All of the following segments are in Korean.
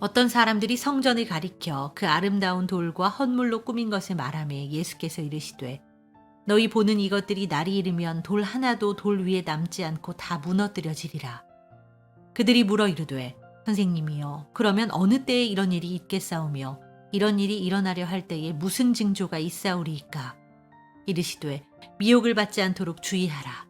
어떤 사람들이 성전을 가리켜 그 아름다운 돌과 헌물로 꾸민 것을 말하며 예수께서 이르시되 너희 보는 이것들이 날이 이르면 돌 하나도 돌 위에 남지 않고 다 무너뜨려지리라. 그들이 물어 이르되 선생님이여 그러면 어느 때에 이런 일이 있겠사오며 이런 일이 일어나려 할 때에 무슨 징조가 있사오리이까 이르시되 미혹을 받지 않도록 주의하라.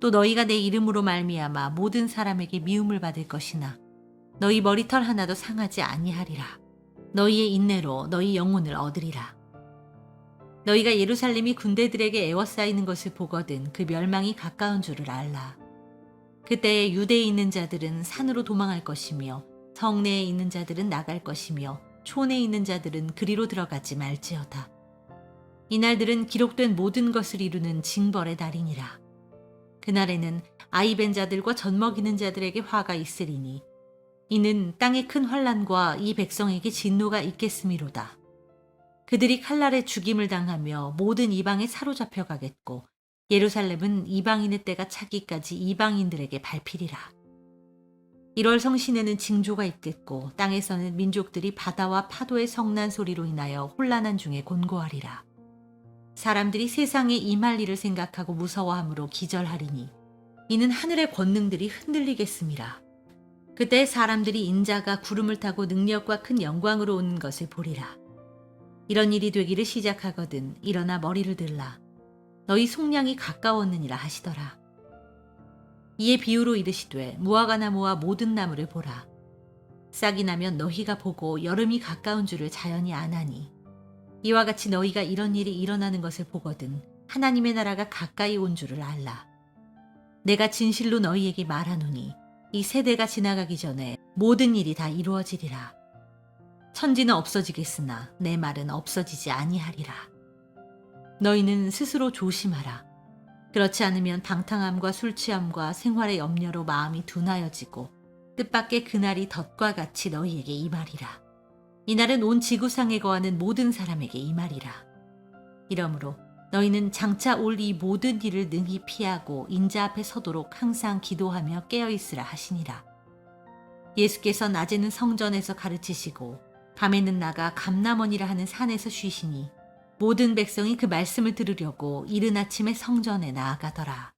또 너희가 내 이름으로 말미암아 모든 사람에게 미움을 받을 것이나 너희 머리털 하나도 상하지 아니하리라. 너희의 인내로 너희 영혼을 얻으리라. 너희가 예루살렘이 군대들에게 애워싸이는 것을 보거든 그 멸망이 가까운 줄을 알라. 그때에 유대에 있는 자들은 산으로 도망할 것이며 성내에 있는 자들은 나갈 것이며 촌에 있는 자들은 그리로 들어가지 말지어다. 이날들은 기록된 모든 것을 이루는 징벌의 달이니라. 그날에는 아이벤 자들과 젖먹이는 자들에게 화가 있으리니 이는 땅의 큰 환란과 이 백성에게 진노가 있겠음이로다. 그들이 칼날에 죽임을 당하며 모든 이방에 사로잡혀 가겠고 예루살렘은 이방인의 때가 차기까지 이방인들에게 밟히리라. 1월 성신에는 징조가 있겠고 땅에서는 민족들이 바다와 파도의 성난 소리로 인하여 혼란한 중에 곤고하리라. 사람들이 세상에 임할 일을 생각하고 무서워함으로 기절하리니 이는 하늘의 권능들이 흔들리겠습니다. 그때 사람들이 인자가 구름을 타고 능력과 큰 영광으로 오는 것을 보리라. 이런 일이 되기를 시작하거든 일어나 머리를 들라. 너희 속량이 가까웠느니라 하시더라. 이에 비유로 이르시되 무화과나무와 모든 나무를 보라. 싹이 나면 너희가 보고 여름이 가까운 줄을 자연히 아나니 이와 같이 너희가 이런 일이 일어나는 것을 보거든 하나님의 나라가 가까이 온 줄을 알라. 내가 진실로 너희에게 말하노니 이 세대가 지나가기 전에 모든 일이 다 이루어지리라. 천지는 없어지겠으나 내 말은 없어지지 아니하리라. 너희는 스스로 조심하라. 그렇지 않으면 방탕함과 술 취함과 생활의 염려로 마음이 둔하여지고 뜻밖의 그날이 덫과 같이 너희에게 임하리라. 이날은 온 지구상에 거하는 모든 사람에게 임하리라. 이러므로 너희는 장차 올 이 모든 일을 능히 피하고 인자 앞에 서도록 항상 기도하며 깨어 있으라 하시니라. 예수께서 낮에는 성전에서 가르치시고 밤에는 나가 감남원이라 하는 산에서 쉬시니 모든 백성이 그 말씀을 들으려고 이른 아침에 성전에 나아가더라.